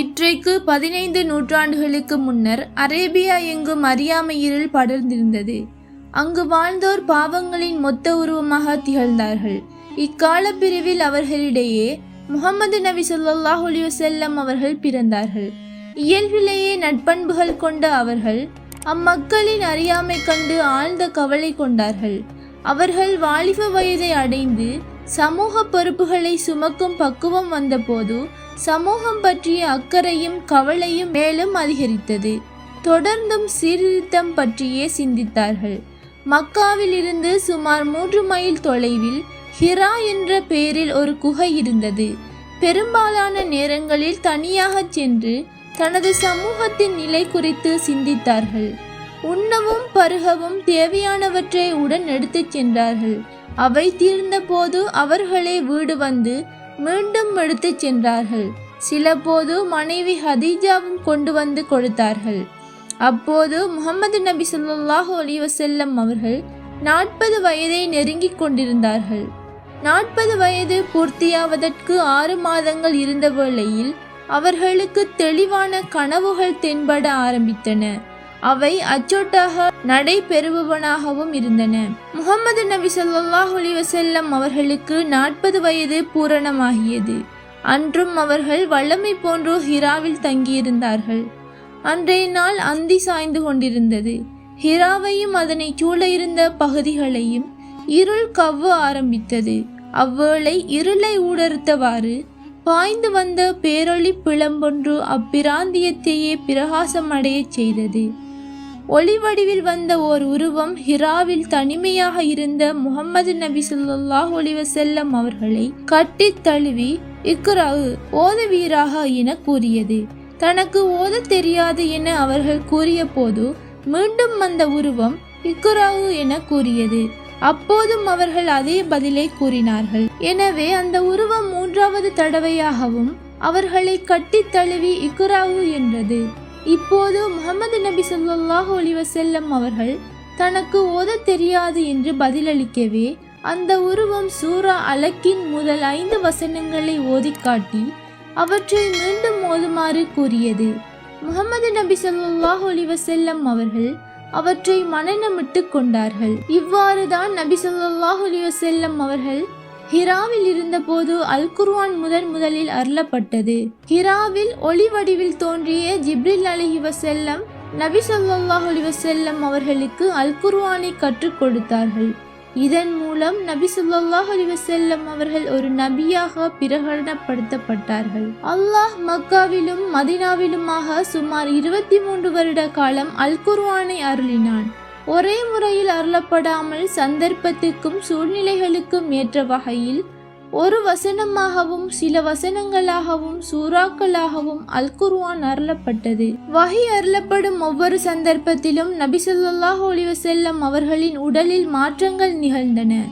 இற்றைக்கு பதினைந்து நூற்றாண்டுகளுக்கு முன்னர் அரேபியா எங்கும் அறியாமை இருள் படர்ந்திருந்தது. அங்கு வாழ்ந்தோர் பாவங்களின் மொத்த உருவமாக திகழ்ந்தார்கள். இக்கால பிரிவில் அவர்களிடையே முகமது நபி ஸல்லல்லாஹு அலைஹி அவர்கள் பிறந்தார்கள். இயல்பிலேயே நட்பண்புகள் கொண்ட அவர்கள் அம்மக்களின் அறியாமை கண்டு ஆழ்ந்த கவலை கொண்டார்கள். அவர்கள் வாலிப வயதை அடைந்து சமூக பொறுப்புகளை சுமக்கும் பக்குவம் வந்தபோது சமூகம் பற்றிய அக்கறையும் கவலையும் மேலும் அதிகரித்தது. தொடர்ந்தும் சீர்திருத்தம் பற்றியே சிந்தித்தார்கள். மக்காவில் இருந்து சுமார் மூன்று மைல் தொலைவில் ஹிரா என்ற பெயரில் ஒரு குகை இருந்தது. பெரும்பாலான நேரங்களில் தனியாக சென்று தனது சமூகத்தின் நிலை குறித்து சிந்தித்தார்கள். உண்ணவும் பருகவும் தேவையானவற்றை உடன் எடுத்துச் சென்றார்கள். அவை தீர்ந்தபோது அவர்களே வீடு வந்து மீண்டும் எடுத்துச் சென்றார்கள். சில போது மனைவி ஹதீஜாவும் கொண்டு வந்து கொடுத்தார்கள். அப்போது முகமது நபி சொல்லாஹு அலி வசல்லம் அவர்கள் நாற்பது வயதை நெருங்கிக் கொண்டிருந்தார்கள். நாற்பது வயது பூர்த்தியாவதற்கு ஆறு மாதங்கள் இருந்த வேளையில் அவர்களுக்கு தெளிவான கனவுகள் தென்பட ஆரம்பித்தன. அவை அச்சோட்டாக நடைபெறுபவனாகவும் இருந்தன. முகமது நபி சொல்லாஹ் அலிவசல்லம் அவர்களுக்கு நாற்பது வயது பூரணமாகியது. அன்றும் அவர்கள் வல்லமை போன்றோ ஹிராவில் தங்கியிருந்தார்கள். அன்றைய நாள் அந்தி சாய்ந்து கொண்டிருந்தது. ஹிராவையும் அதனை சூழ இருந்த பகுதிகளையும் இருள் கவ்வ ஆரம்பித்தது. அவ்வேளை இருளை ஊடறுத்தவாறு பாய்ந்து வந்த பேரொளி பிளம்பொன்று அப்பிராந்தியத்தையே பிரகாசமடையச் செய்தது. ஒளி வடிவில் வந்த ஓர் உருவம் ஹிராவில் தனிமையாக இருந்த முகமது நபி சொல்லாஹ் அலைஹி வஸல்லம் அவர்களை கட்டித் தழுவி இக்ராவு ஓதுவீராக என கூறியது. தனக்கு ஓதத் தெரியாது என அவர்கள் கூறிய போது மீண்டும் அந்த உருவம் இக்குராவு என கூறியது. அப்போதும் அவர்கள் அதே பதிலை கூறினார்கள். எனவே அந்த உருவம் மூன்றாவது தடவையாகவும் அவர்களை கட்டித் தழுவி இக்குராவு என்றது. இப்போது முகமது நபி சொல்லாஹு அலைஹி வஸல்லம் அவர்கள் தனக்கு ஓதத் தெரியாது என்று பதிலளிக்கவே அந்த உருவம் சூரா அலக்கின் முதல் ஐந்து வசனங்களை ஓதிக்காட்டி அவற்றை மீண்டும் ஓதுமாறு கூறியது. முகமது நபி சொல்லாஹு அலைஹி வஸல்லம் அவர்கள் அவற்றை மனநமிட்டு கொண்டார்கள். இவ்வாறுதான் நபி சொல்லாஹு அலைஹி வஸல்லம் அவர்கள் ஹிராவில் இருந்தபோது அல் குர்வான் முதன் முதலில் அருளப்பட்டது. ஹிராவில் ஒளி வடிவில் தோன்றிய ஜிப்ரில் அலைஹி வசல்லம் நபி சொல்லாஹ் அலி வசல்லம் அவர்களுக்கு அல் குர்வானை கற்றுக் கொடுத்தார்கள். இதன் மூலம் நபி சொல்லாஹ் அலி வசல்லம் அவர்கள் ஒரு நபியாக பிரகடனப்படுத்தப்பட்டார்கள். அல்லாஹ் மக்காவிலும் மதினாவிலுமாக சுமார் இருபத்தி மூன்று வருட காலம் அல் குர்வானை அருளினான். ஒரே முறையில் அருளப்படாமல் சந்தர்ப்பத்துக்கும் சூழ்நிலைகளுக்கும் ஏற்ற வகையில் ஒரு வசனமாகவும் சில வசனங்களாகவும் சூறாக்களாகவும் அல்குர்வான் அருளப்பட்டது. வகை அருளப்படும் ஒவ்வொரு சந்தர்ப்பத்திலும் நபி ஸல்லல்லாஹு அலைஹி அவர்களின் உடலில் மாற்றங்கள் நிகழ்ந்தன.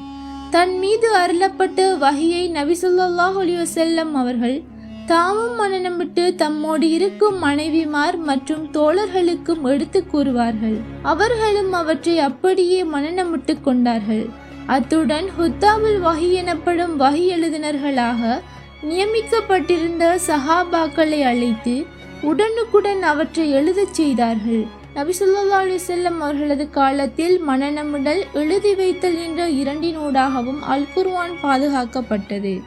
தன் மீது அருளப்பட்ட வகையை நபி ஸல்லல்லாஹு அலைஹி அவர்கள் தாமும் மனநமிட்டு தம்மோடு இருக்கும் மனைவிமார் மற்றும் தோழர்களுக்கும் எடுத்து கூறுவார்கள். அவர்களும் அவற்றை அப்படியே மனநமிட்டு கொண்டார்கள். அத்துடன் ஹுத்தாபுல் வகி எனப்படும் வகி எழுதினர்களாக நியமிக்கப்பட்டிருந்த சஹாபாக்களை அழைத்து உடனுக்குடன் அவற்றை எழுதச் செய்தார்கள். நபிசுல்லா அலிசல்லம் அவர்களது காலத்தில் மனநமிடல் எழுதி வைத்தல் என்ற இரண்டினூடாகவும் அல்குர்வான் பாதுகாக்கப்பட்டது.